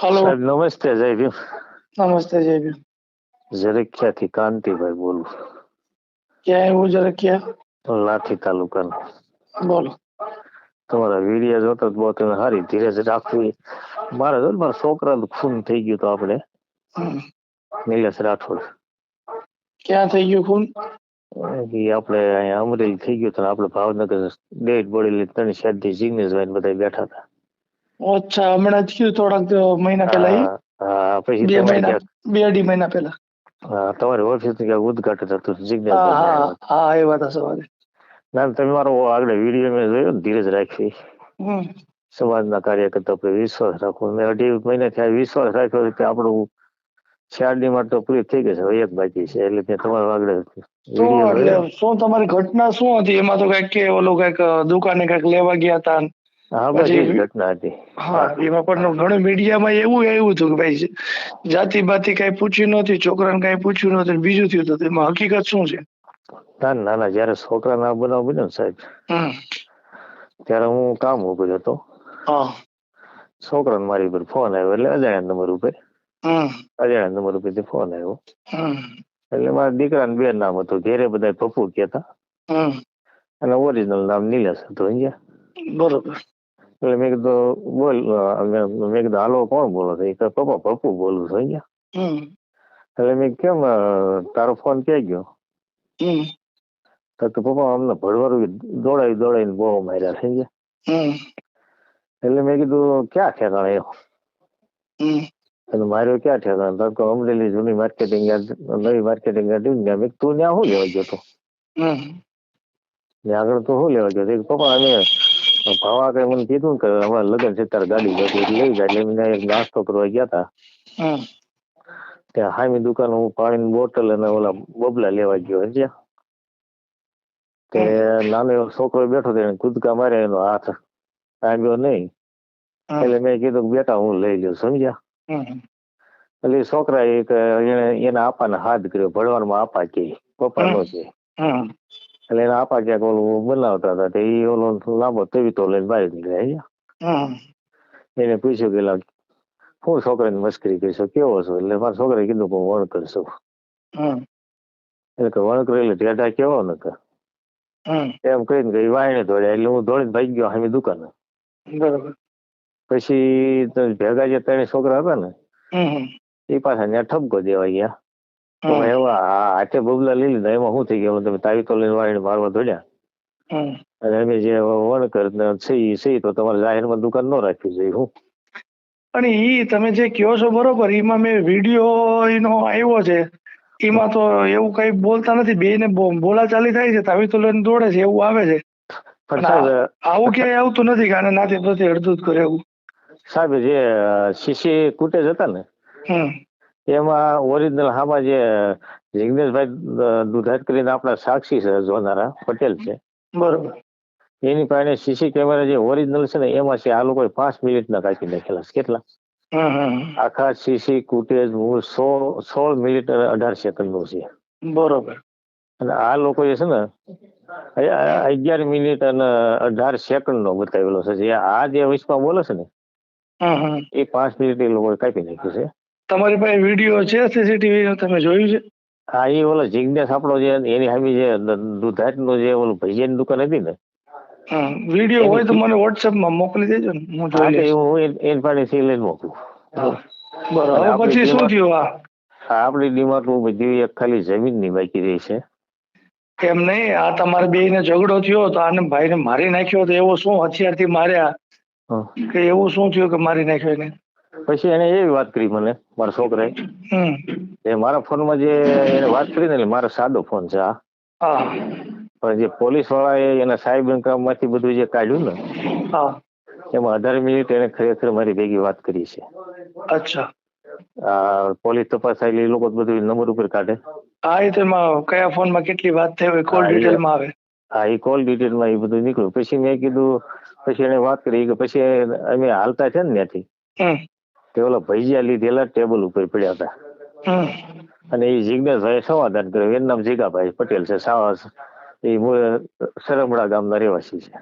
Hello સાહેબ નમસ્તે જય ભીમ નમસ્તે જય ભીમ ઝરખિયાથી કાંતિભાઈ બોલું ક્યાં એવું જરા ક્યાં લાઠી તાલુકાનું બોલો તમારા વીડિયો જોતો તો બહુ તમે સારી ધીરજ રાખવી મારે જો ને મારા છોકરાનું ખૂન થઈ ગયું તો આપણે હમ. નિલેશ રાઠોડ ક્યાં થઈ ગયું ખૂન એ આપણે અહીંયા અમરેલી થઈ ગયું તો આપણે ભાવનગર ડેડ બોડી લઈ ત્રણ શાદી જિગ્નેશભાઈ ને બધા બેઠા હતા અચ્છા હમણાં થયું થોડાક મહિના પહેલા? હા, પછી બે મહિના બે અઢી મહિના પહેલા. હા, તમારી ઓફિસ ક્યાંક ઉદઘાટન હતું હા હા હા આવ્યા હતા સવારે ના તમે મારો આગળ વીડિયો મેં જોયો ધીરજ રાખવી સમાજના કાર્યકર્તા પર વિશ્વાસ રાખવો. મેં અઢી મહિના થયા વિશ્વાસ રાખ્યો કે આપણું શિયાળની માટે તો પૂરી થઈ ગઈ છે હવે એક બાકી છે એટલે ત્યાં તમારો આગળ શું તમારી ઘટના શું હતી? એમાં તો કંઈક કે ઓલું કંઈક દુકાને કંઈક લેવા ગયા હતા હા એ ઘટના હતી. હા એમાં પણ ઘણું મીડિયામાં એવું આવ્યું હતું કે ભાઈ જાતિ બાતિ કઈ પૂછ્યું નહોતી છોકરાને કઈ પૂછ્યું નથી બીજું થયું હતું. તો એમાં હકીકત શું છે? ના ના ના જયારે છોકરાના બનાવ બન્યો ને સાહેબ ત્યારે હું કામ ઉપર હતો. છોકરાને મારી ઉપર ફોન આવ્યો એટલે અજાણ્યા નંબર ઉપર. હમ. અજાણ્યા નંબર ઉપર ફોન આવ્યો. એટલે મારા દીકરાને બે નામ હતું ઘેરે બધા પપ્પુ કહેતા. હમ. અને ઓરિજિનલ નામ નિલેશ હતું અહીંયા બરોબર. એટલે મેં કીધું બોલ મેં કીધું હાલો કોણ બોલો છો? પપ્પા પપ્પુ બોલું છું અહીંયા. એટલે મેં કેમ તારો ફોન ક્યાં ગયો? તો પપ્પા અમને ભરવાનું દોડાવી દોડાવીને બહુ માર્યા સમજ્યા? ગયા એટલે મેં કીધું ક્યાં ઠેકાણે હમ. માર્યો ક્યાં ઠેકાણે? તો અમરેલી જૂની માર્કેટિંગ નવી માર્કેટિંગ હતી ને ત્યાં. મેં તું ત્યાં શું લેવા ગયો તો? આગળ તો શું લેવા ગયો? પપ્પા અમે ભાવા કે મને કીધું કે અમારે લગ્ન છે તારે ગાડી જોતી લઈ જાય. એટલે એક નાસ્તો કરવા ગયા હતા ત્યાં હામી દુકાન હું પાણીની બોટલ અને ઓલા બબલા લેવા ગયો સમજ્યા? તે નાનો એવો છોકરો બેઠો હતો કૂદકા માર્યા એનો હાથ તાંબ્યો નહીં. એટલે મેં કીધું કે બેટા હું લઈ લઉં સમજ્યા? એટલે છોકરા એક એને એના આપાને હાથ કર્યો ભણવામાં આપા કે પપ્પા નો છે. એટલે એના આપા ક્યાંક ઓલું બનાવતા હતા તે ઈ ઓલો લાંબો તવીતો લઈને બહાર નીકળ્યા અહીંયા એને પૂછ્યું કે હું છોકરાની મસ્કરી કરીશું? કેવો છો? એટલે મારા છોકરાએ કીધું કે હું વણકર છું. એટલે કે વણકર એટલે ઢેઢા કેવો ન કે એમ કહીને કે ઈ વાયણે દોડ્યા એટલે હું દોડીને ભાગી ગયો હામી દુકાને. બરાબર. પછી ભેગા જે ત્રણ છોકરા હતા ને એ પાછા ત્યાં ઠપકો દેવા ગયા. આ હાથે બબલા લઈ લીધા. એમાં શું થઈ ગયું? તમે તાવી તો લઈને વાળીને મારવા દોડ્યા. અને અમે જે વણકર સહી સહી તો તમારે જાહેરમાં દુકાન ન રાખવી જોઈએ હું. અને ઈ તમે જે કહો છો બરોબર એમાં મેં વીડિયો એનો આવ્યો છે. એમાં તો એવું કઈ બોલતા નથી. બે ને બોલાચાલી થાય છે તાવી તો લઈને દોડે છે એવું આવે છે. આવું ક્યાંય આવતું નથી કારણ નાતે પ્રતિ અડધું કરે એવું. સાહેબ જે શીશી કુટેજ હતા ને એમાં ઓરિજિનલ હામાં જે જિગ્નેશભાઈ દુધાત કરીને આપણા સાક્ષી છે જોનારા પટેલ છે. બરોબર. એની પાસે સીસી કેમેરા જે ઓરિજિનલ છે ને એમાં છે આ લોકોએ પાંચ મિનિટના કાપી નાખેલા કેટલા? આખા સીસી કુટેજ મૂળ સોળ સોળ મિનિટ અને અઢાર સેકન્ડનું છે. બરોબર. અને આ લોકોએ છે ને અગિયાર મિનિટ અને અઢાર સેકન્ડ નો બતાવેલો છે. આ જે વિશ્વમાં બોલે છે ને એ પાંચ મિનિટ એ લોકોએ કાપી નાખ્યું છે. તમારી પાસે વીડિયો છે સીસીટીવી તમે જોયું છે? હા એ ઓલો જિજ્ઞાસ આપણો જે એની સામે જે દુધાતનું જે ઓલું ભજીયાની દુકાન હતી ને? વીડિયો હોય તો મને વોટ્સએપમાં મોકલી દેજો ને હું જોઈ લઈશ. હું એન- એની પાસેથી લઈને મોકલું. બરાબર. પછી શું થયું આ? આ આપણી ડિમાન્ડ બધી એક ખાલી જમીનની બાકી રહી છે. એમ નહીં આ તમારે બે ને ઝઘડો થયો તો આને ભાઈને મારી નાખ્યો તો એવો શું હથિયારથી માર્યા? કે એવું શું થયું કે મારી નાખ્યો એને? પછી એને એવી વાત કરી મને મારા છોકરાએ. એ મારા ફોનમાં જે એને વાત કરી ને એટલે મારો સાદો ફોન છે આ. પણ જે પોલીસ વાળાએ એના સાહેબ કામમાંથી બધું જે કાઢ્યું ને એમાં અઢાર મિનિટ એને ખરેખર મારી ભેગી વાત કરી છે. અચ્છા. આ પોલીસ તપાસ થાય એ લોકો બધું નંબર ઉપર કાઢે. હા એ તો એમાં કયા ફોનમાં કેટલી વાત થઈ હોય કોલ ડિટેલમાં આવે? હા એ કોલ ડિટેલમાં એ બધું નીકળ્યું. પછી મેં કીધું પછી એને વાત કરી કે પછી અમે હાલતા છે ને ત્યાંથી. તે ઓલા ભજીયા લીધેલા ટેબલ ઉપર પડ્યા હતા. અને એ જિજ્ઞેશભાઈ સમાધાન કર્યું. એનું નામ જીગાભાઈ પટેલ છે સાવાસ. એ મૂળ સરમડા ગામના રહેવાસી છે.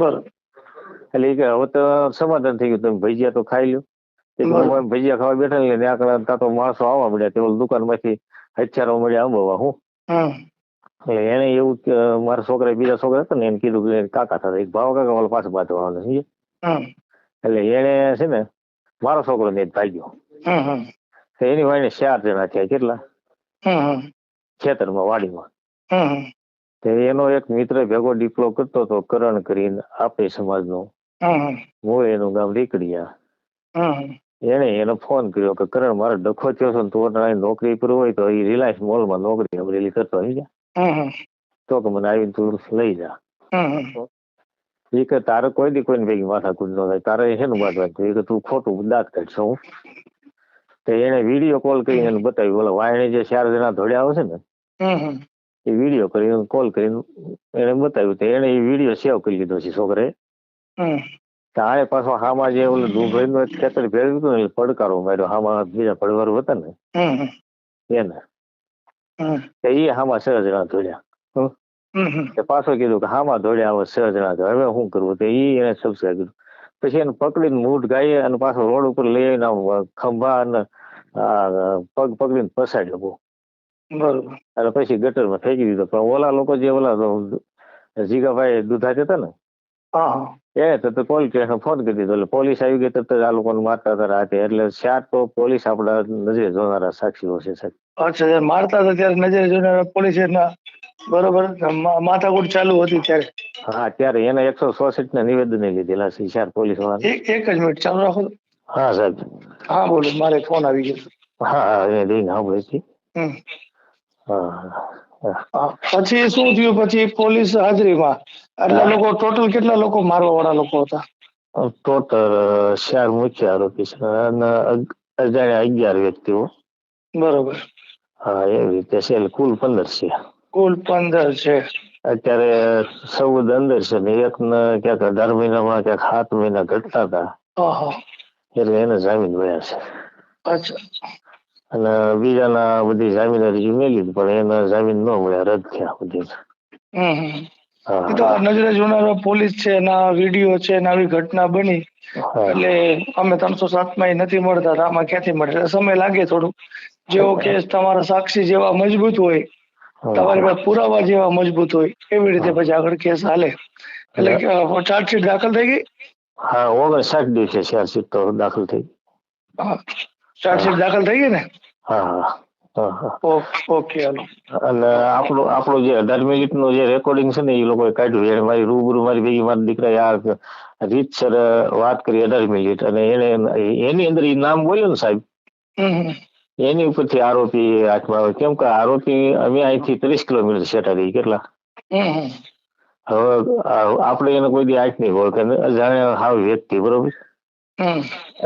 બરોબર. એટલે કે હવે તો સમાધાન થઈ ગયું. તમે ભજીયા તો ખાઈ લ્યો. ભજીયા ખાવા બેઠા ને ત્યાં ત્યાં તો માણસો આવવા મળ્યા. તે દુકાનમાંથી હથિયારો મળ્યા અંબવા હું. એટલે એને એવું મારા છોકરા બીજા છોકરા હતા ને એને કીધું કે કાકા થતા એક ભાવ કાકા વાળો પાછો સમજ્યા? એટલે એને છે ને મારો છોકરો ને ભાગ્યો. એની વાઈને ચાર જણા થયા કેટલા? ખેતરમાં વાડીમાં. એનો એક મિત્ર ભેગો ડિપ્લો કરતો હતો કરણ કરીને આપણી સમાજનો. હું એનું ગામ હમ એને એને ફોન કર્યો કે કરણ મારો ડખો થયો છે તો નોકરી પર હોય તો એ રિલાયન્સ મોલમાં નોકરી અમરેલી કરતો આવી છે તો કે મને આવીને તું લઈ જા. એ કે તારે કોઈ દી કોઈને ભેગી માથાકૂટ ન થાય. તારે શેનું બાંધવાનું એ કે તું ખોટું દાંત કાઢશો હું. તો એને વીડિયો કોલ કરીને એને બતાવ્યું. ઓલા વાયણે જે ચાર જણા ધોડ્યા આવે છે ને એ વીડિયો કરીને કોલ કરીને એને બતાવ્યું. તો એને એ વીડિયો સેવ કરી લીધો છે છોકરે. હમ. તો પાછો હામાં જે ઓલું દુભાઈ નું ખેતર ભેળવ્યું હતું ને પડકારો માર્યો. હામાં બીજા પડવારો હતા ને એને. એ હામાં છ જણા ધોડ્યા તે પાછો કીધું કે હામાં દોડ્યા આવે છ જણા તો હવે શું કરવું? તો ઈ એને સબસ્ક્રાઈબ કીધું પછી એને પકડીને મૂઠ ગાય અને પાછો રોડ ઉપર લઈ આવીને ખંભા અને પગ પકડીને પસાડ્યો બહુ બરોબર. અને પછી ગટરમાં ફેંકી દીધો. પણ ઓલા લોકો જે ઓલા જીગાભાઈ દુધાત હતા ને હા. હા તો કોલ પોલીસ સ્ટેશન ફોન કરી દીધો. એટલે પોલીસ આવી ગઈ તરત જ આ લોકોને મારતા હતા રાતે. એટલે ચાર તો પોલીસ આપણા નજરે જોનારા સાક્ષીઓ છે સાહેબ. અચ્છા જ્યારે મારતા હતા ત્યારે નજરે જોનારા પોલીસ એના બરોબર મા- માથાકૂટ ચાલુ હતી ત્યારે. હા ત્યારે એને એકસો ચોસઠ ના નિવેદન લીધેલા છે ચાર પોલીસવાળા એક એક જ મિનિટ ચાલુ રાખો હા સાહેબ. હા બોલો મારે ફોન આવી ગયો. હા હા એ લઈને સાંભળે છે. હમ. હા. પછી શું થયું? પછી પોલીસ હાજરીમાં. એટલે લોકો ટોટલ કેટલા લોકો મારવા વાળા લોકો હતા? ટોટલ ચાર મુખ્ય આરોપી છે અને અજાણ્યા અગિયાર વ્યક્તિઓ બરોબર. હા એવી રીતે છે. કુલ પંદર છે. કુલ પંદર છે. અત્યારે ચૌદ અંદર છે ને એક ને ક્યાંક અઢાર મહિનામાં ક્યાંક સાત મહિના ઘટતા હતા. એટલે એને જામીન મળ્યા છે. અચ્છા. અને બીજાના બધી જામીન અરજી મેલી પણ એના જામીન ન મળ્યા રદ થયા બધી. તો નજરે જોનારો પોલીસ છે એના વીડિયો છે ના આવી ઘટના બની. એટલે અમે ત્રણસો સાતમાં નથી મળતા આમાં ક્યાંથી મળે? સમય લાગે થોડું. જેવો કેસ તમારા સાક્ષી જેવા મજબૂત હોય તમારી પાસે પુરાવા જેવા મજબૂત હોય એવી રીતે પછી આગળ કેસ હાલે. એટલે ચાર્જશીટ દાખલ થઈ ગઈ? હા ઓગણસાઠ દિવસે ચાર્જશીટ તો દાખલ થઈ ચાર્જશીટ દાખલ થઈ ગઈ ને? હા ઓકે અને આપણું આપણું જે અઢાર મિનિટનું જે રેકોર્ડિંગ છે ને એ લોકોએ કાઢ્યું. એને મારી રૂબરૂ મારી ભેગી મારા દીકરાએ આ રીતસર વાત કરી અઢાર મિનિટ. અને એને એની અંદર એ નામ બોલ્યું ને સાહેબ. એની ઉપરથી આરોપી હાથમાં આવે. કેમ કે આરોપી અમે અહીંથી ત્રીસ કિલોમીટર છેટા રહી. કેટલા. હવે આપણે એને કોઈ દી આંખ નહીં ઓળખે. કે જાણે હાવ વ્યક્તિ બરોબર?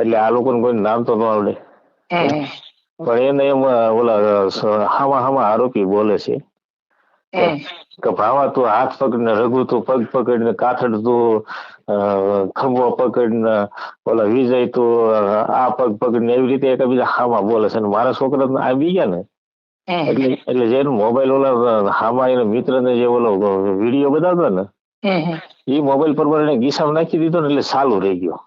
એટલે આ લોકોને કોઈ નામ તો ન આવડે. પણ એને એમાં ઓલા હામા હામાં આરોપી બોલે છે. કે ભાવા તું હાથ પકડીને રઘુ તું પગ પકડીને કાથડ તું ખંભો પકડીને ઓલા વિજય તું આ પગ પકડીને એવી રીતે એકબીજા હામાં બોલે છે. અને મારા છોકરા આવી ગયા ને. એટલે એટલે જે મોબાઈલ ઓલા હામા એના મિત્ર ને જે ઓલો વીડિયો બતાવતો ને. એ મોબાઈલ પર ગીસામાં નાખી દીધો ને એટલે સારું રહી ગયો.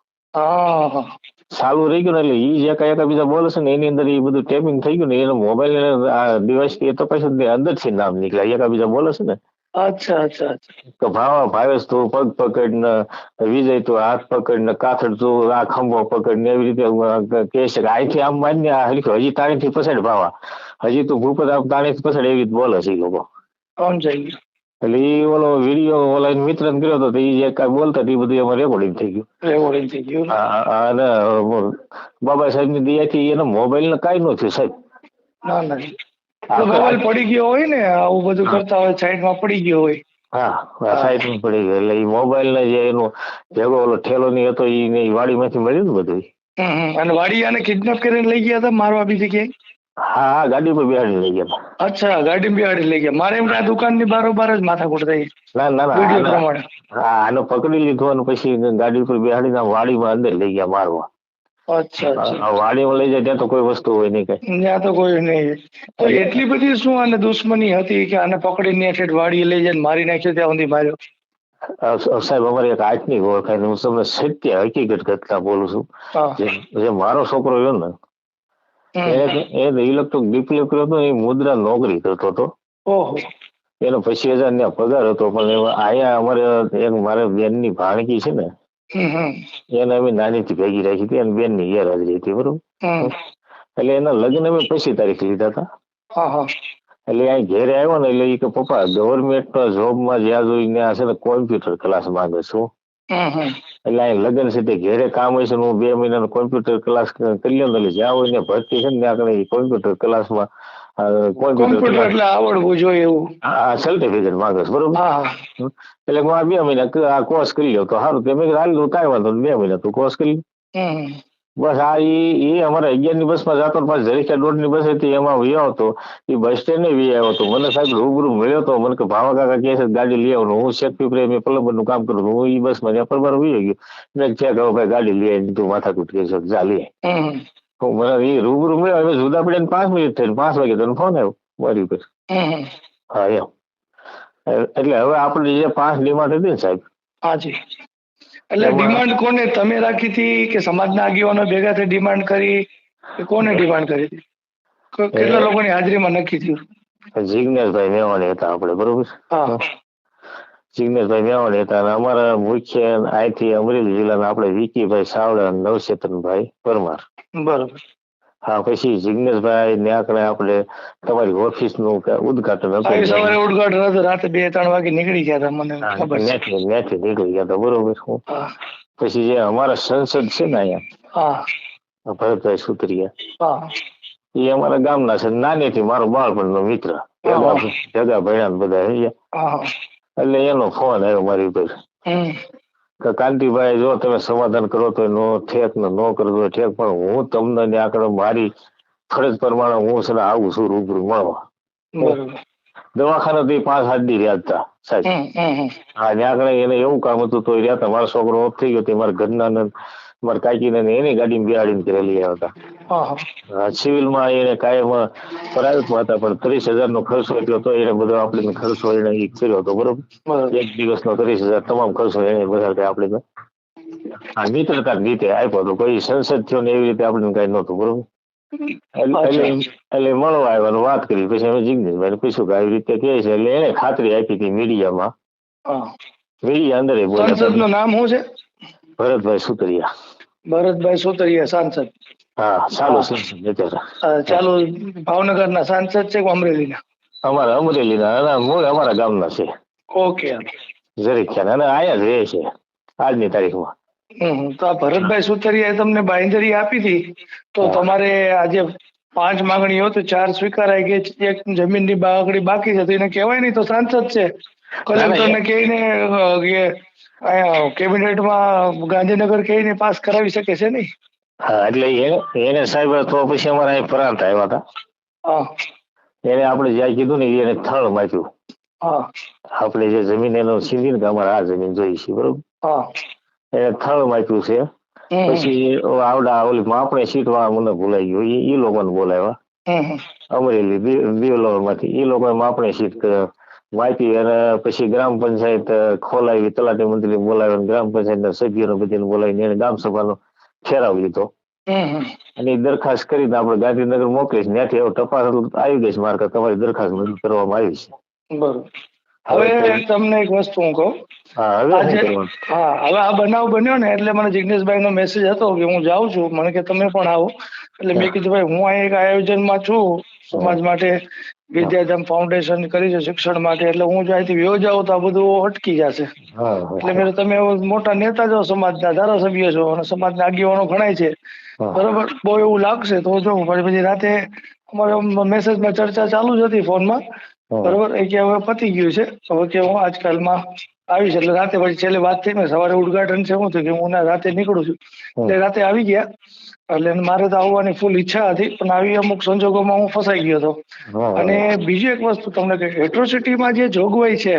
ચાલુ રહી ગયું એટલે એ જે કયા બીજા બોલે છે ને એની અંદર એ બધું ટેપિંગ થઈ ગયું ને એનો મોબાઈલ આ ડિવાઇસ એ તો પછી અંદરથી નામ નીકળ્યા એકા બીજા બોલે છે ને. અચ્છા અચ્છા અચ્છા. તો ભાવા ભાવેશ તું પગ પકડીને વિજય તું હાથ પકડને કાથડ તું આ ખંભો પકડને એવી રીતે કહે છે કે અહીંથી આમ માન્ય હરખ્યો હજી તાણીથી પછાડ ભાવા. હજી તું ભૂપત આમ તાણીથી પછાડ એવી રીતે બોલે છે એ લોકો. સમજાઈ ગયું. એટલે એ ઓલો વીડિયો ઓલા મિત્ર કર્યો હતો તો એ જે કાંઈ બોલતા એ બધું એમાં રેકોર્ડિંગ થઈ ગયું. રેકોર્ડિંગ થઈ ગયું. અને બાબા સાહેબની દયાથી એનો મોબાઈલ ને કાંઈ ન થયું સાહેબ. ના ના. મોબાઈલ પડી ગયો હોય ને આવું બધું કરતા હોય સાઈડમાં પડી ગયો હોય. હા સાઈડમાં પડી ગયો. એટલે એ મોબાઈલ ને જે એનો ભેગો ઓલો ઠેલો ની હતો એ વાડી માંથી મળ્યું ને બધું અને વાડી આને કિડનેપ કરીને લઈ ગયા હતા મારવા બીજી ક્યાંય? હા ગાડી પર બિહાડી લઈ ગયા. અચ્છા ગાડી બિહાડી લઈ ગયા. મારે એમ કે દુકાનની બારોબાર જ માથાકૂટ થઈ. ના ના ના વીડિયો પ્રમાણે. હા આનો પકડી લીધો અને પછી ગાડી પર બેહાડીને વાડી માં અંદર લઈ ગયા મારવા. અચ્છા આ વાડીમાં લઈ જાય ત્યાં તો કોઈ વસ્તુ હોય નહીં કઈ. ત્યાં તો કોઈ નહીં. તો એટલી બધી શું આને દુશ્મની હતી કે આને પકડીને ઠેઠ વાડી લઈ જાય મારી નાખ્યો ત્યાં સુધી માર્યો? સાહેબ અમારી એક આજની ઓળખાય હું તમને સત્ય હકીકત ઘટના બોલું છું. જે મારો છોકરો રહ્યો ને એ ઇલેક્ટ્રિક ડીપી કર્યો હતો એ મુદ્રા નોકરી કરતો હતો. એનો પચીસ હજાર ના પગાર હતો પણ આયા અમારે એક મારે બેનની ભાણકી છે ને એને અમે નાનીથી ભેગી રાખી હતી અને બેનની ગેરહાજરી હતી બરોબર? એટલે એના લગ્ન અમે પછી તારીખ લીધા હતા. એટલે અહીં ઘેરે આવ્યો ને એટલે એ કે પપ્પા ગવર્મેન્ટ જોબમાં જ્યાં જોઈ આ છે ને કોમ્પ્યુટર ક્લાસ માંગે છું. એટલે લગ્ન છે તે ઘેરે કામ હોય છે હું બે મહિનાનો કોમ્પ્યુટર ક્લાસ કરી લઉં એટલે જ્યાં હોય ને ભરતી છે ને ત્યાં આગળ કોમ્પ્યુટર ક્લાસમાં કોમ્પ્યુટર કોમ્પ્યુટર એટલે આવડવું જોઈએ એવું. હા સર્ટિફિકેટ માંગે છે બરોબર? એટલે હું આ બે મહિના આ કોર્સ કરી લ્યો તો સારું. તે મેં હાલ કાંઈ વાંધો બે મહિના તું કોર્સ કરી લે. બસ આ એ એ અમારે અગિયારની બસમાં જતો પાછો જરીકા દોઢ બસ હતી એમાં વયો હતો એ બસ સ્ટેન્ડ વી આવ્યો હતો. મને સાહેબ રૂબરૂ મળ્યો હતો મને કે ભાવા કાકા કહે છે ગાડી લઈ આવવાનું હું શેખ પીપરે મેં નું કામ કરું. હું ઈ બસમાં ત્યાં પરબાર વી ગયો. મેં ચેક હવે ભાઈ ગાડી લઈ આવી તું માથાકૂટ કરી છે. જા મને એ રૂબરૂ મળ્યો. હવે જુદા પડ્યા પાંચ મિનિટ થઈ પાંચ વાગે તને ફોન આવ્યો મારી ઉપર. હા એમ. એટલે હવે આપણે જે પાંચ ડિમાન્ડ હતી ને સાહેબ હાજી એટલે ડિમાન્ડ કોને તમે રાખી હતી કે સમાજના આગેવાનો ભેગા થઈ ડિમાન્ડ કરી? કે કોને ડિમાન્ડ કરી? હતી કેટલા લોકોની હાજરીમાં નક્કી થયું? જિજ્ઞેશભાઈ મેવાણી હતા આપણે બરોબર? હા. જિજ્ઞેશભાઈ મેવાણી હતા અને અમારા મુખ્ય અહીંથી અમરેલી જિલ્લાના આપણે વિકીભાઈ સાવડા અને નવચેતનભાઈ પરમાર. બરોબર. હા પછી જિગ્નેશભાઈ ને આકડે આપણે તમારી ઓફિસનું ઉદઘાટન હતું સવારે ઉદઘાટન હતું રાતે બે ત્રણ વાગે નીકળી ગયા હતા મને ખબર છે. ત્યાંથી નીકળી ગયા હતા બરોબર. પછી જે અમારા સંસદ છે ને અહીંયા ભરતભાઈ સુતરિયા એ અમારા ગામના છે નાનેથી મારો બાળપણનો મિત્ર. જગા ભણ્યા બધા એટલે એનો ફોન આવ્યો મારી ઉપર. કે કાંતિભાઈ જો તમે સમાધાન કરો તો નો ઠેક ને નો કરતો ઠેક પણ હું તમને ને આકડે મારી ફરજ પ્રમાણે હું છે આવું છું રૂબરૂ મળવા. દવાખાને થી પાંચ સાત દી રહ્યા હતા સાહેબ. હા ત્યાં એને એવું કામ હતું તો રહ્યા હતા. મારો છોકરો ઓફ થઈ ગયો તે મારા ઘરના ને મારા કાકીને એની ગાડીમાં બિહાડીને ઘરે લઈ આવ્યા હતા. સિવિલમાં એને કાયમ પ્રાઇવેટમાં હતા પણ ત્રીસ હજાર નો ખર્ચો એટલો તો એને બધો આપણે ખર્ચો એને કર્યો હતો બરોબર? એક દિવસનો ત્રીસ હજાર તમામ ખર્ચો એને બધા આપણે આ મિત્રતા રીતે આપ્યો હતો કોઈ સંસદ થયો ને એવી રીતે આપણે કઈ નહોતું બરોબર? એટલે મળવા આવ્યા અને વાત કરી પછી અમે જિગ્નેશભાઈ પૂછ્યું કે આવી રીતે કે છે એટલે એને ખાતરી આપી હતી મીડિયામાં. મીડિયા અંદર બોલ્યા નામ શું છે? ભરતભાઈ સુતરિયા. ભરતભાઈ સોતરિયા સાંસદ. હા ચાલુ હા. અત્યારે ભાવનગરના સાંસદ છે કે અમરેલીના? અમારા અમરેલીના અને મૂળ અમારા ગામના છે. ઓકે જરીક ખ્યાલ અને આયા જ રહે છે આજની તારીખમાં. તો આ ભરતભાઈ સુતરિયાએ તમને બાંધરી આપી હતી તો તમારે આજે પાંચ માંગણીઓ તો ચાર સ્વીકારાય ગઈ એક જમીનની બાગડી બાકી છે તો એને કહેવાય નહીં તો સાંસદ છે. કલેક્ટરને કહીને કે કેબિનેટમાં ગાંધીનગર કહીને પાસ કરાવી શકે છે નહીં? હા એટલે એને સાહેબ તો પછી અમારા અહીં પ્રાંત આવ્યા હતા. એને આપણે જ્યાં કીધું ને એને થળ માપ્યું આપણે જે જમીન એનો સીધી ને અમારે આ જમીન જોઈ છે બરોબર? એને થળ માપ્યું છે. પછી આવડા ઓલી આપણે સીટવા મને ભૂલાઈ ગયું. એ લોકોને બોલાવ્યા. અમરેલી દેવલોરમાંથી એ લોકોએ માપણે સીટ માપી અને પછી ગ્રામ પંચાયત ખોલાવી તલાટી મંત્રી બોલાવી ગ્રામ પંચાયતના સભ્યોને બધાને બોલાવીને એને ગામ સભાનો ઠેરાવ લીધો. અને દરખાસ્ત કરીને આપણે ગાંધીનગર મોકલીશ ત્યાંથી એવો તપાસ આવી ગઈ છે મારે કે તમારી દરખાસ્ત મંજૂર કરવામાં આવી છે. બરોબર. હવે તમને એક વસ્તુ હું કહું. હા હવે હા આ બનાવ બન્યો ને એટલે મને જિગ્નેશભાઈ નો મેસેજ હતો કે હું જાઉં છું. મને કે તમે પણ આવો. એટલે મેં કીધું ભાઈ હું અહીં એક આયોજનમાં છું. સમાજ માટે વિદ્યાધામ ફાઉન્ડેશન કરી છે શિક્ષણ માટે. એટલે હું જો અહીંથી વયો જાઉં તો આ બધું અટકી જશે. એટલે મેં તમે મોટા નેતા છો સમાજના ધારાસભ્ય છો અને સમાજના આગેવાનો ગણાય છે. બરોબર? બહુ એવું લાગશે તો જો પછી રાતે અમારે મેસેજમાં ચર્ચા ચાલુ જ હતી ફોનમાં. બરોબર? એ કે હવે પતી ગયું છે. હવે કે હું આજકાલમાં આવીશ. એટલે રાતે પછી છેલ્લે વાત થઈ મેં સવારે ઉદઘાટન છે. હું થયું કે હું ના રાતે નીકળું છું. એટલે રાતે આવી ગયા. એટલે મારે તો આવવાની ફૂલ ઈચ્છા હતી પણ આવી અમુક સંજોગોમાં હું ફસાઈ ગયો હતો. અને બીજી એક વસ્તુ તમને કે એટ્રોસિટીમાં જે જોગવાઈ છે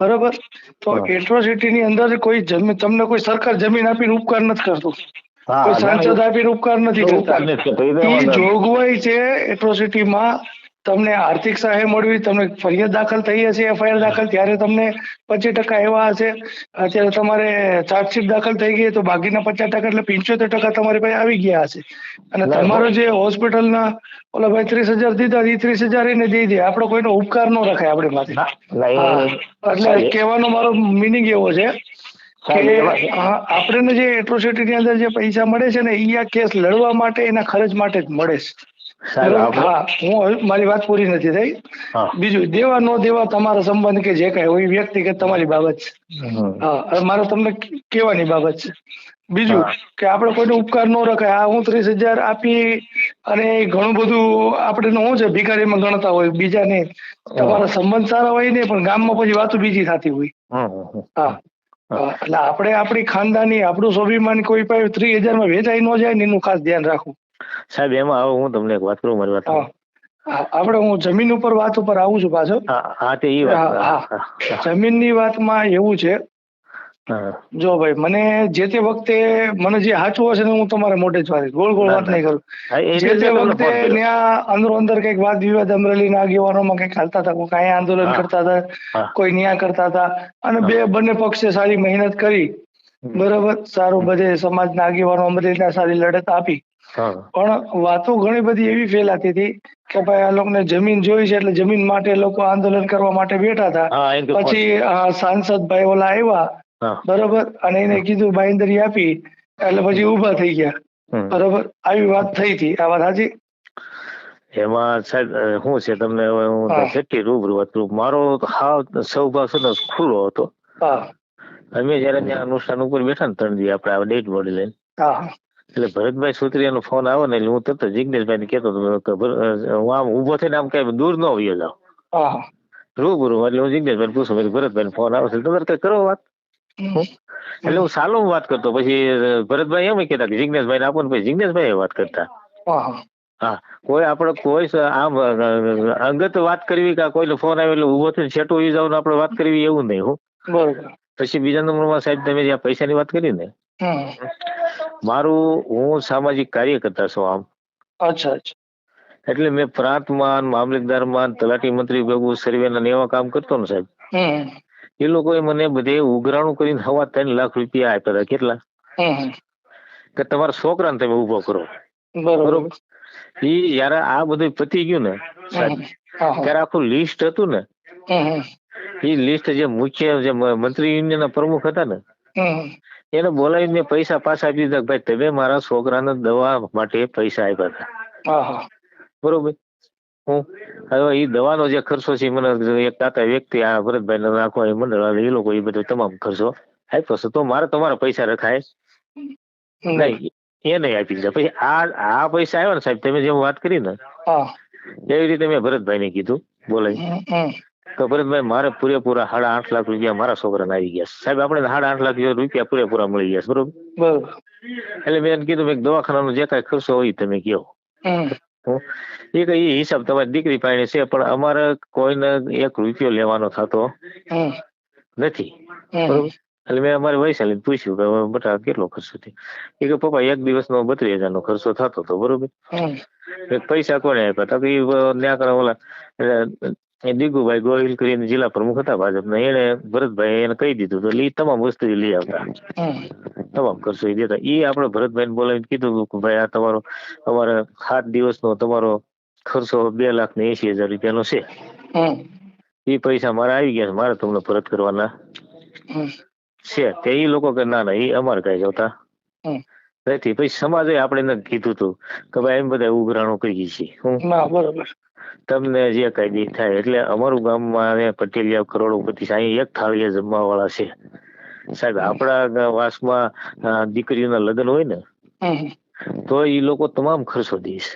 બરોબર તો. એટ્રોસિટી ની અંદર કોઈ જમીન તમને કોઈ સરકાર જમીન આપીને ઉપકાર નથી કરતું કોઈ સાંસદ આપીને ઉપકાર નથી કરતા. જોગવાઈ છે એટ્રોસિટીમાં તમને આર્થિક સહાય મળવી તમને ફરિયાદ દાખલ થઈ હશે એફઆઈઆર દાખલ ત્યારે તમને પચીસ ટકા એવા હશે. અત્યારે તમારે ચાર્જશીટ દાખલ થઈ ગઈ તો બાકીના પચાસ ટકા એટલે પંચોતેર ટકા તમારી પાસે આવી ગયા હશે. અને તમારો જે હોસ્પિટલના ઓલા ભાઈ ત્રીસ હજાર દીધા એ ત્રીસ હજાર એને દઈ દે. આપણો કોઈનો ઉપકાર ન રખાય આપણે માથે એટલે કહેવાનો મારો મિનિંગ એવો છે આપણે કે આપણને જે એટ્રોસિટી ની અંદર જે પૈસા મળે છે ને એ આ કેસ લડવા માટે એના ખર્ચ માટે જ મળે છે. હા હું મારી વાત પૂરી નથી થઈ. બીજું દેવા નો દેવા તમારા સંબંધ કે જે કઈ હોય વ્યક્તિગત તમારી બાબત છે. હા મારે તમને કહેવાની બાબત છે. બીજું કે આપણે કોઈનો ઉપકાર ન રખાય. આ હું ત્રીસ હજાર આપી અને ઘણું બધું આપણે શું છે? ભિખારીમાં ગણતા હોય બીજા ને તમારા સંબંધ સારા હોય ને પણ ગામમાં પછી વાતો બીજી થતી હોય. હા. એટલે આપણે આપણી ખાનદાની આપણું સ્વાભિમાન કોઈ પાસે ત્રીસ હજારમાં વેચાઈ ન જાય ને એનું ખાસ ધ્યાન રાખવું. સાહેબ એમાં હવે હું તમને એક વાત કરું મારી વાત આપણે હું જમીન ઉપર વાત ઉપર આવું છું પાછો. હા તે ઈ વાત જમીનની વાતમાં એવું છે. જો ભાઈ મને જે તે વખતે મને જે સાચું હશે ને હું તમારે મોઢે જ વાત ગોળ ગોળ વાત નહીં કરું. જે તે વખતે ત્યાં અંદરો અંદર કંઈક વાદ વિવાદ અમરેલીના આગેવાનોમાં કંઈક હાલતા હતા કોઈ અહીંયા આંદોલન કરતા હતા કોઈ ન્યા કરતા હતા. અને બે બંને પક્ષે સારી મહેનત કરી. બરોબર? સારું બધે સમાજના આગેવાનો અમરેલીના સારી લડત આપી. પણ વાતો ઘણી બધી એવી ફેલાતી હતી કે ભાઈ આ લોકોને જમીન જોઈ છે એટલે જમીન માટે લોકો આંદોલન કરવા માટે બેઠા હતા. પછી સાંસદ ભાઈ ઓલા આવ્યા બરોબર? અને એને કીધું બાંયધરી આપી એટલે પછી ઊભા થઈ ગયા. બરોબર? આવી વાત થઈ હતી. આ વાત સાચી? એમાં સાહેબ શું છે તમને હવે હું. કેટલી રૂબરૂ કરું મારો હાવ સૌભાગ છે ખુલ્લો હતો. અમે જયારે ત્યાં અનુષ્ઠાન ઉપર બેઠા ને ત્રણ દી આપણે આ ડેટ બોડી લઈને. એટલે ભરતભાઈ સુત્રિયાનો ફોન આવે ને એટલે હું તરત જિગ્નેશભાઈ ને કહેતો હતો કે હું આમ ઊભો થઈને આમ કઈ દૂર ન વયો જાઉં રૂબરૂ એટલે હું જિગ્નેશભાઈ પૂછું મેં ભરતભાઈ ફોન આવે છે તમારે કઈ કરો વાત? એટલે હું સાલો વાત કરતો પછી ભરતભાઈ એમ કહેતા કે જિગ્નેશભાઈ આપો ને પછી જિગ્નેશભાઈ વાત કરતા. હા કોઈ આપણે કોઈ આમ અંગત વાત કરવી કે કોઈને ફોન આવે એટલે ઊભો થઈને છેટો ઈ જાવ આપણે વાત કરવી એવું નહીં હું. પછી બીજા નંબરમાં સાહેબ તમે જે પૈસાની વાત કરી ને મારું હું સામાજિક કાર્યકર્તા છું આમ. અચ્છા અચ્છા. એટલે મેં પ્રાંતમાં મામલતદારમાં તલાટી મંત્રી ભેગું સર્વેના એવા કામ કરતો ને સાહેબ. એ લોકોએ મને બધે ઉઘરાણું કરીને હવા ત્રણ લાખ રૂપિયા આપ્યા હતા. કેટલા? કે તમારા છોકરાને તમે ઊભો કરો. બરોબર. એ જયારે આ બધું પતી ગયું ને ત્યારે આખું લિસ્ટ હતું ને. એ લિસ્ટ જે મુખ્ય જે મંત્રી યુનિયનના પ્રમુખ હતા ને એને બોલાવીને મેં પૈસા પાછા આપી દીધા ભાઈ તમે મારા છોકરાને દવા માટે પૈસા આપ્યા હતા. બરોબર? હું હવે એ દવાનો જે ખર્ચો છે મને એક તાતા વ્યક્તિ આ ભરતભાઈ નાખવા એ મંડળ એ લોકો એ બધો તમામ ખર્ચો આપ્યો છે. તો મારે તમારા પૈસા રખાય? નહીં એ નહીં આપી દીધા. પછી આ આ પૈસા આવ્યા ને સાહેબ તમે જેમ વાત કરી ને એવી રીતે મેં ભરતભાઈ ને કીધું બોલાય તો ભરતભાઈ મારે પૂરેપૂરા સાડા આઠ લાખ રૂપિયા મારા છોકરાને આવી ગયા સાહેબ આપણે સાડા આઠ લાખ રૂપિયા પૂરેપૂરા મળી ગયા બરોબર? એટલે મેં એમ કીધું મેં દવાખાનાનો જે કાંઈ ખર્ચો હોય તમે કહો. એ કઈ હિસાબ તમારી દીકરી પાસે છે પણ અમારે કોઈને એક રૂપિયો લેવાનો થતો નથી. બરોબર? એટલે મેં અમારે વૈશાલી પૂછ્યું કે બટા કેટલો ખર્ચો થયો? એ કે પપ્પા એક દિવસનો બત્રીસ હજાર નો ખર્ચો થતો હતો બરોબર? પૈસા કોને આપ્યા? તો કે કરે ઓલા એ દીગુભાઈ ગોહિલ કરીને જિલ્લા પ્રમુખ હતા ભાજપના. એને ભરતભાઈ એને કહી દીધું એટલે ઈ તમામ વસ્તુ લઈ આવતા. તમામ ખર્ચો એ દેતા. એ આપણે ભરતભાઈને બોલાવીને કીધું કે ભાઈ આ તમારો અમારે સાત દિવસનો તમારો ખર્ચો બે લાખ ને એસી હજાર રૂપિયાનો છે. હમ. ઈ પૈસા મારા આવી ગયા છે મારે તમને પરત કરવાના છે. તે ઈ લોકો કે ના ના એ અમારે કઈ જોતા. નથી પછી સમાજે આપણે કીધું હતું કે ભાઈ એમ બધા ઉઘરાણું કરીએ છીએ હું બરોબર. તમને જે કઈ થાય. એટલે અમારું ગામમાં અહીંયા પટેલિયા કરોડોપતિ અહીં એક થાળીએ જમવા વાળા છે. સાહેબ આપણા વાસમાં દીકરીઓના લગ્ન હોય ને તો એ લોકો તમામ ખર્ચો દઈશ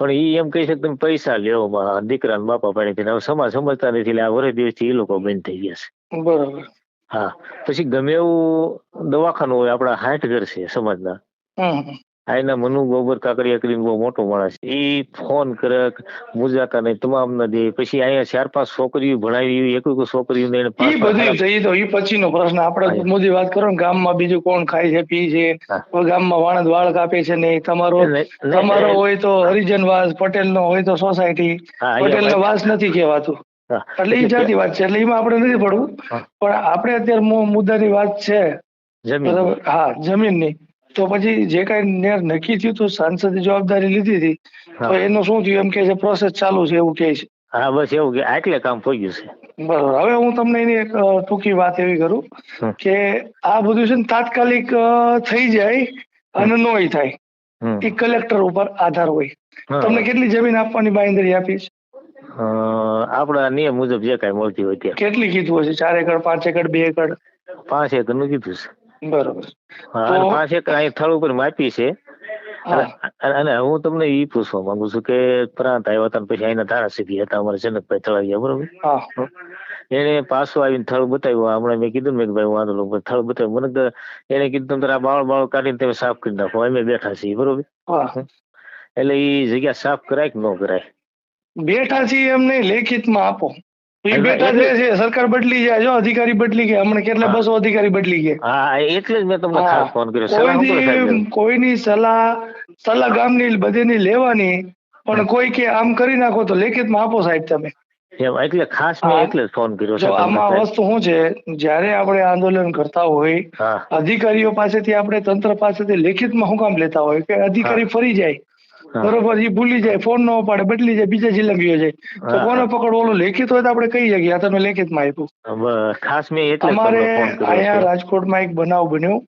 પણ એ એમ કહી શકે તમે પૈસા લેવો દીકરા બાપા પાણી હવે સમાજ સમજતા નથી એટલે આ વર્ષ દિવસથી એ લોકો બંધ થઈ ગયા છે. બરોબર. હા. પછી ગમે એવું દવાખાનું હોય આપણા હાઠ ઘર છે સમાજના. આયના મનુ ગોબર કાકરિયા કરીને બહુ મોટો માણસ એ ફોન કરે મુજાકા નહીં તમામ ન દે. પછી અહીંયા ચાર પાંચ છોકરીઓ ભણાવી એક એક છોકરીઓને એને પાંચ બધું થઈ તો એ પછીનો પ્રશ્ન. આપણે મોદી વાત કરો ને ગામમાં બીજું કોણ ખાય છે પી છે? ગામમાં વાણંદ વાળ કાપે છે ને તમારો તમારો હોય તો હરિજન વાસ પટેલ નો હોય તો સોસાયટી પટેલ નો વાસ નથી કહેવાતું. એટલે એ જાતિ વાત છે એટલે એમાં આપણે નથી પડવું. પણ આપણે અત્યારે મુદ્દાની વાત છે. જમીન. બરાબર? હા જમીનની. તો પછી જે કાંઈ નેર નક્કી થયું હતું સાંસદે જવાબદારી લીધી હતી. તો એનું શું થયું? એમ કે છે પ્રોસેસ ચાલુ છે એવું કહે છે. હા બસ એવું કે આટલે કામ થઈ ગયું છે. બરોબર. હવે હું તમને એની એક ટૂંકી વાત એવી કરું કે આ બધું છે ને તાત્કાલિક થઈ જાય અને નોય થાય. એ કલેક્ટર ઉપર આધાર હોય. તમને કેટલી જમીન આપવાની બાંયધરી આપી છે? આપણા નિયમ મુજબ જે કાંઈ મળતી હોય ત્યાં. કેટલી કીધું હશે? ચાર એકર પાંચ એકર બે એકર? પાંચ એકરનું કીધું છે. બરોબર. ઉપર માપી છે. અને હું તમને પૂછવા માંગુ છું કે પ્રાંત આવ્યા હતા પછી અહીંના ધારાસભ્ય હતા અમારા જનકભાઈ તળાવિયા બરોબર? એને પાછું આવીને થળ બતાવ્યું હમણાં મેં કીધું મેં ભાઈ વાંધો નહીં, થળ બતાવ્યું. મને એને કીધું તમે આ બાળ બાળ કાઢીને તમે સાફ કરી નાખો અમે બેઠા છીએ બરોબર? એટલે એ જગ્યા સાફ કરાય કે ન કરાય? બેઠા છીએ એમને લેખિત લેખિતમાં આપો. છે સરકાર બદલી જાય જો અધિકારી બદલી ગયા હમણાં કેટલા. બસો અધિકારી બદલી ગયા? હા એટલે જ મેં તમને ખાસ ફોન કર્યો? કોઈની કોઈની સલાહ સલાહ ગામની બધીની લેવાની પણ કોઈ કે આમ કરી નાખો તો લેખિતમાં આપો સાહેબ તમે. એટલે ખાસ મેં એટલે જ ફોન કર્યો છે આમાં વસ્તુ શું છે જ્યારે આપણે આંદોલન કરતા હોય અધિકારીઓ પાસેથી આપણે તંત્ર પાસેથી લેખિતમાં શું કામ લેતા હોય? કે અધિકારી ફરી જાય. બરોબર એ ભૂલી જાય ફોન ન પાડે બદલી જાય બીજા જિલ્લા ગયો જાય તો. કોને પકડ? ઓલો લેખિત હોય તો આપણે કઈ જગ્યા આ તમે લેખિતમાં આપ્યું. બસ, ખાસ મેં એટલે અમારે અહીંયા રાજકોટમાં એક બનાવ બન્યો.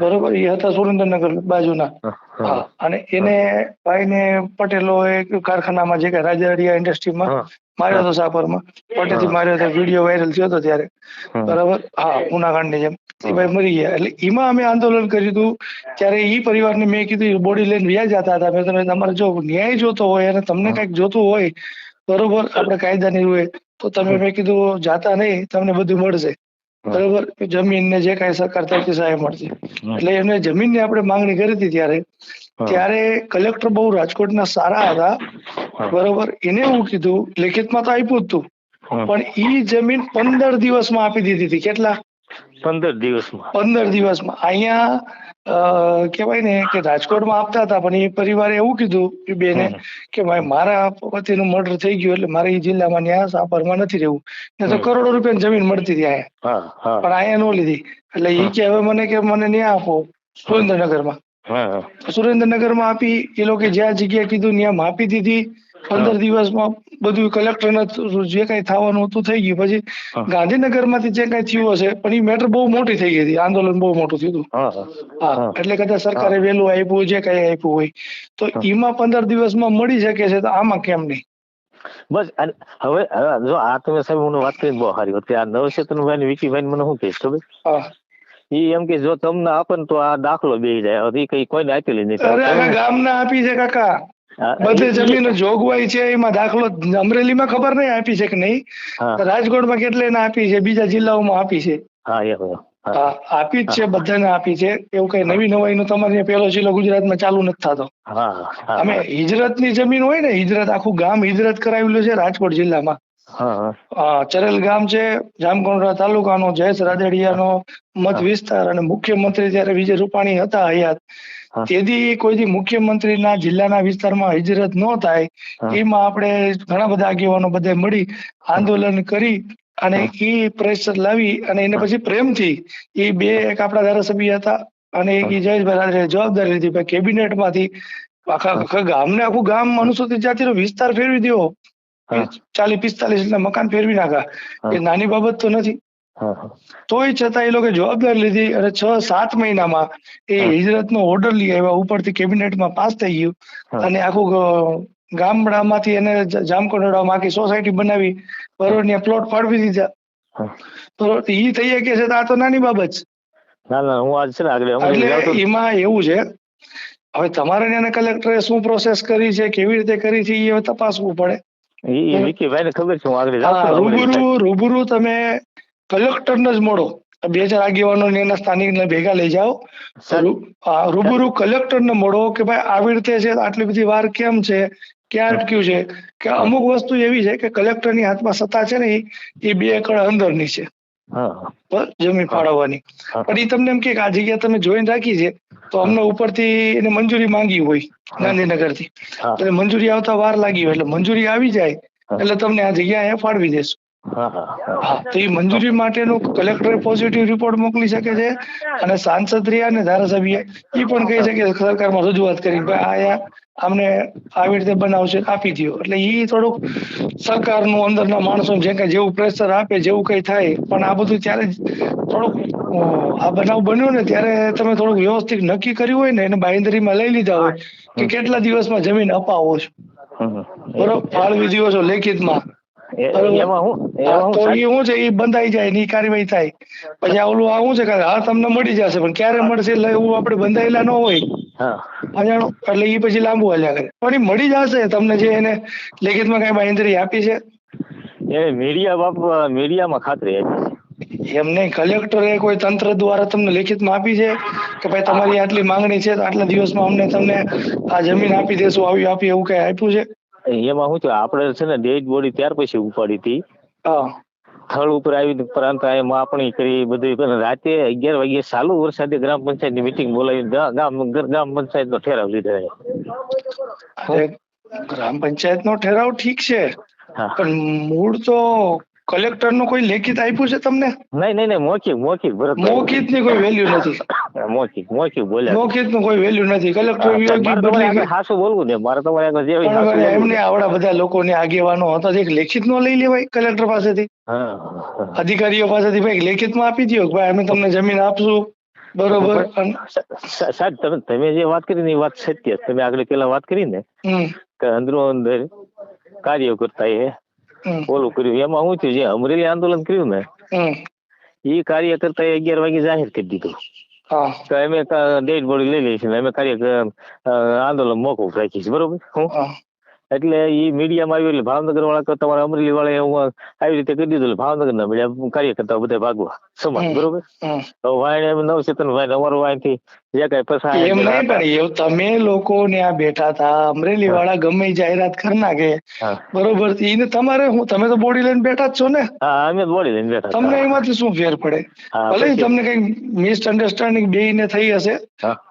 બરોબર એ હતા સુરેન્દ્રનગર બાજુના. હા, અને એને ભાઈને પટેલોએ કારખાનામાં જે કે રાજરિયા ઇન્ડસ્ટ્રીમાં માર્યો હતો સાપરમાં. પટેથી હા. માર્યો હતો વીડિયો વાયરલ થયો હતો ત્યારે. બરાબર? હા ઉનાકાંડની જેમ. એ ભાઈ મરી ગયા. એટલે એમાં અમે આંદોલન કર્યું હતું. ત્યારે ઈ પરિવારને મેં કીધું બોડી લઈને વ્યા જતા હતા. મેં તમે તમારે જો ન્યાય જોતો હોય અને તમને કંઈક જોતું હોય બરોબર આપણે કાયદાની હોય તો તમે મેં કીધું જાતા નહીં તમને બધું મળશે. બરોબર? જમીન ને જે કાંઈ સરકાર તરફથી સહાય મળશે. એટલે એમને જમીનની આપણે માંગણી કરી હતી ત્યારે. ત્યારે કલેક્ટર બહુ રાજકોટના સારા હતા. બરોબર? એને એવું કીધું લેખિતમાં તો આપ્યું જ હતું પણ ઈ જમીન પંદર દિવસમાં આપી દીધી હતી. કેટલા? પંદર દિવસમાં. પંદર દિવસમાં. અહીંયા અ, કહેવાય ને કે રાજકોટમાં આપતા હતા પણ એ પરિવારે એવું કીધું એ બેને કે ભાઈ મારા પતિનું મર્ડર થઈ ગયું એટલે મારે એ જિલ્લામાં ન્યાસ સાપરમાં નથી રહેવું. ને તો કરોડો રૂપિયાની જમીન મળતી હતી અહીંયા. પણ અહીંયા નો લીધી. એટલે એ કે હવે મને કે મને ન્યા આપો સુરેન્દ્રનગરમાં. સુરેન્દ્રનગરમાં આપી એ લોકો જ્યાં જગ્યા કીધું ત્યાં માપી દીધી. પંદર દિવસમાં બધું કલેક્ટર જે કઈ થવાનું હતું થઈ ગયું. પછી ગાંધીનગરમાંથી જે કઈ થયું હશે પણ એ મેટર બહુ મોટી થઈ ગઈ હતી. આંદોલન બહુ મોટું થયું હતું. હા. એટલે કદાચ સરકારે વહેલું આપ્યું જે કઈ આપ્યું હોય. તો એમાં પંદર દિવસમાં મળી શકે છે તો આમાં કેમ નહીં? બસ હવે જો આ તમે સાહેબ હું વાત કરીને બહુ સારી વાત કે આ નવચેતનભાઈ ને વિકીભાઈ મને શું કહીશ ખબર? એ ઈ એમ કે જો તમને આપે તો આ દાખલો બે જાય. હવે કઈ કોઈને આપેલી નહીં. ગામના આપી છે કાકા. બધે જમીન જોગવાઈ છે એમાં દાખલો અમરેલીમાં ખબર નહીં આપી છે કે નહીં? રાજકોટમાં કેટલે આપી છે બીજા જિલ્લાઓમાં આપી છે? હા આપી જ છે બધાને આપી છે. એવું કઈ નવી નવાઈ નું તમારે પેલો જિલ્લો ગુજરાતમાં ચાલુ નથી થતો. હા હિજરત અમે હિજરતની જમીન હોય ને હિજરત આખું ગામ હિજરત કરાવેલું છે રાજકોટ જિલ્લામાં. ચરેલ ગામ છે જામકંડોળા તાલુકાનો જયેશ રાદડિયાનો મત. વિસ્તાર અને મુખ્યમંત્રી જયારે વિજય રૂપાણી હતા હયાત. તેથી કોઈથી મુખ્યમંત્રીના જિલ્લાના વિસ્તારમાં હિજરત ન થાય એમાં આપણે ઘણા બધા આગેવાનો બધે મળી આંદોલન કરી અને એ પ્રેશર લાવી અને એને પછી પ્રેમથી એ બે એક આપણા ધારાસભ્ય હતા અને એક જયેશભાઈ રાદડિયાએ જવાબદારી લીધી કેબિનેટમાંથી આખા આખા ગામને આખું ગામ અનુસૂચિત જાતિનો વિસ્તાર ફેરવી દો હા. ચાલીસ પિસ્તાલીસ એટલે મકાન ફેરવી નાખા. એ નાની બાબત તો નથી. તોય છતાં એ લોકો જવાબદારી લીધી અને છ સાત મહિનામાં એ હિજરત હિજરતનો ઓર્ડર લઈ આવ્યા ઉપરથી કેબિનેટમાં પાસ થઈ ગયું. અને આખું ગામડામાંથી એને જામકંડોળામાં આખી સોસાયટી બનાવી બરોબર પ્લોટ ફાળવી દીધા. બરોબર તો ઈ થઈ શકે છે તો આ તો નાની બાબત છે. ના ના હું આજ ને આગળ એમાં એવું છે હવે તમારે એને કલેક્ટરે શું પ્રોસેસ કરી છે કેવી રીતે કરી છે એ તપાસવું પડે. ઈ વિકીભાઈ ને ખબર છે હું આગળ જાઉં હા છું ને અમરેલી રૂબરૂ રૂબરૂ તમે કલેક્ટરને જ મળો. બે ચાર આગેવાનો ને એના સ્થાનિક ભેગા લઈ જાઓ. રૂબરૂ કલેક્ટર ને મળો કે ભાઈ આવી રીતે છે આટલી બધી વાર કેમ છે ક્યાં અટક્યું છે? કે અમુક વસ્તુ એવી છે કે કલેક્ટરની હાથમાં સત્તા છે ને એ બે એકડ અંદરની છે. બસ જમીન ફાળવવાની. પણ એ તમને એમ કે આ જગ્યા તમે જોઈને રાખી છે તો અમને ઉપરથી એને મંજૂરી માંગી હોય ગાંધીનગરથી એટલે મંજૂરી આવતા વાર લાગી હોય એટલે મંજૂરી આવી જાય એટલે તમને આ જગ્યા અહીંયા ફાળવી દેશું. તો એ મંજૂરી માટેનો કલેક્ટર પોઝિટિવ રિપોર્ટ મોકલી શકે છે અને સાંસદ રહ્યા અને ધારાસભ્ય એ પણ કહી શકે સરકારમાં રજૂઆત કરી ભાઈ આ અમને આવી રીતે બનાવશે આપી દો એટલે એ થોડુંક સરકારનું અંદરના માણસો જે કઈ જેવું પ્રેશર આપે જેવું કઈ થાય પણ આ બધું ત્યારે થોડુંક આ બનાવ બન્યો ને ત્યારે તમે થોડુંક વ્યવસ્થિત નક્કી કર્યું હોય ને એને બાંયધરીમાં લઈ લીધા હોય કે કેટલા દિવસમાં જમીન અપાવો છો. બરોબર? ફાળવી દિવસો છો લેખિતમાં. એમાં હું તો એ શું છે? એ બંધાઈ જાય ની કાર્યવાહી થાય. પછી ઓલું આ શું છે કે હા તમને મળી જશે પણ ક્યારે મળશે એટલે એવું આપણે બંધાયેલા ન હોય. એટલે એ પછી લાંબુ હાલ્યા કરે. પણ એ મળી જશે તમને જે એને લેખિતમાં કઈ બાંયધરી આપી છે? એ મીડિયા બાપ મીડિયામાં ખાતરી આપી છે. એમ નહીં કલેક્ટરે કોઈ તંત્ર દ્વારા તમને લેખિતમાં આપી છે કે ભાઈ તમારી આટલી માંગણી છે તો આટલા દિવસમાં અમને તમને આ જમીન આપી દેશું આવી આપી એવું કઈ આપ્યું છે? એમાં શું છે આપણે છે ને ડેડ બોડી ત્યાર પછી ઉપાડી હતી. સ્થળ ઉપર આવી ઉપરાંત માપણી કરી બધું રાતે અગિયાર વાગે ચાલુ વરસાદે ગ્રામ પંચાયતની મીટિંગ બોલાવી ગામ ગ્રામ પંચાયત નો ઠેરાવ લીધો ગ્રામ પંચાયત નો ઠેરાવ ઠીક છે. પણ મૂળ તો કલેક્ટરનું કોઈ લેખિત આપ્યું છે તમને? નહીં નહીં નહીં મૌખિક મૌખિક ભરત મૌખિતની કોઈ વેલ્યુ નથી મૌખિક મૌખિક બોલે મૌખિતનું કોઈ વેલ્યુ નથી. કલેક્ટર વિયોગી બદલી હાસું બોલવું ને મારે તમારે આગળ જેવી હાસું. એમને આવડા બધા લોકોને આગેવાનો હતા એક લેખિત નો લઈ લેવાય કલેક્ટર પાસેથી. અધિકારીઓ પાસેથી ભાઈ લેખિતમાં આપી દો ભાઈ અમે તમને જમીન આપશું. બરોબર. સાહેબ તમે તમે જે વાત કરી ને એ વાત સત્ય તમે આગળ પેલા વાત કરી ને કે અંદરો અંદર કાર્યો કરતા એ ઓલું કર્યું. એમાં શું થયું? જે અમરેલી આંદોલન કર્યું ને એ કાર્ય કરતા અગિયાર વાગે જાહેર કરી દીધું. હા. અમે ડેટ બોડી લઈ લઈશું અમે કાર્ય આંદોલન મોકૂફ રાખીશું બરોબર? હું? એટલે એ મીડિયામાં આવ્યું એટલે ભાવનગર વાળા કે તમારા અમરેલી વાળા એવું આવી રીતે કરી દીધું ભાવનગર ના મીડિયા કાર્યકર્તા બધા ભાગવા સમાજ બરોબર? તો વાયણ એમ નવચેતન ભાઈ અમારું વાયણથી જે કઈ પસાર એમ નહીં પણ એવું તમે લોકો ત્યાં બેઠા હતા અમરેલી વાળા ગમે જાહેરાત કરી નાખે. બરોબર એને તમારે હું તમે તો બોડી લઈને બેઠા જ છો ને? હા અમે બોડી લઈને બેઠા તમને એમાંથી શું ફેર પડે? ભલે તમને કઈ મિસઅન્ડરસ્ટેન્ડિંગ બે ને થઈ હશે.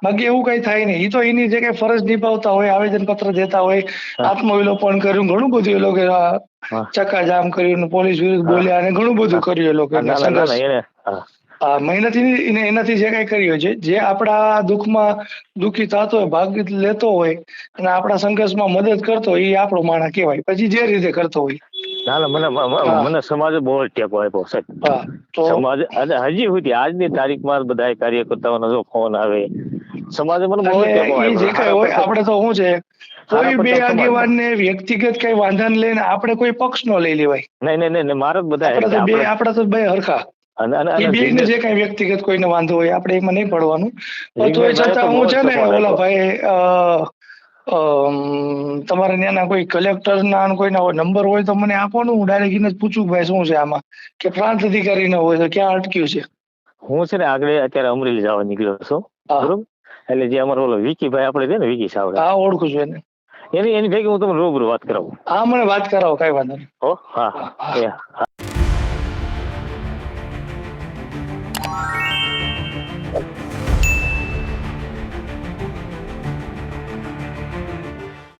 બાકી એવું કઈ થાય નહીં. એ તો એની જે કઈ ફરજ નિભાવતા હોય આવેદન પત્ર દેતા હોય આત્મવિલોપન કર્યું ઘણું બધું એ લોકો. ચક્કાજામ કર્યું પોલીસ વિરુદ્ધ બોલ્યા અને ઘણું બધું કર્યું એ લોકો ના, ના, ના, ના, હા એને એનાથી જે કઈ કર્યું છે જે આપણા દુઃખમાં દુઃખી થતો હોય ભાગ લેતો હોય અને આપણા સંઘર્ષમાં મદદ કરતો હોય એ આપણો માણસ કહેવાય. પછી જે રીતે કરતો હોય. ના ના મને. મને સમાજે બહુ જ ટેકો આપ્યો સાહેબ સમાજ અને હજી સુધી આજની તારીખમાં બધા કાર્યકર્તાઓનો જો ફોન આવે સમાજે મને બહુ ટેકો આપ્યો જે કઈ હોય આપણે તો શું છે કોઈ બે. આગેવાનને વ્યક્તિગત કઈ વાંધાને લઈને આપણે કોઈ પક્ષ નો લઈ લેવાય. નહીં નહીં નહીં મારે બધા આપણે તો બે આપણે- તો બે હરખા. એ અને બે ને જીજે- જે કઈ વ્યક્તિગત કોઈને વાંધો હોય આપણે એમાં નહીં પડવાનું. તો એ છતાં હું છે ને ઓલા ભાઈ તમારે ત્યાંના કોઈ કલેક્ટર ના અને કોઈના નંબર હોય તો મને આપો ને હું ડાયરેક્ટ એને જ પૂછું ભાઈ શું છે આમાં? કે પ્રાંત અધિકારી ના હોય તો ક્યાં અટક્યું છે? હું છે ને આગળ અત્યારે અમરેલી જવા નીકળ્યો છું. બરોબર? એટલે જે અમારો ઓલો વિકીભાઈ આપણે છે ને વિકી સાવડા હા ઓળખું છું એને. એની એની ભેગી હું તમને રૂબરૂ વાત કરાવું. હા મને વાત કરાવો કઈ વાંધો નહીં. હા. હા.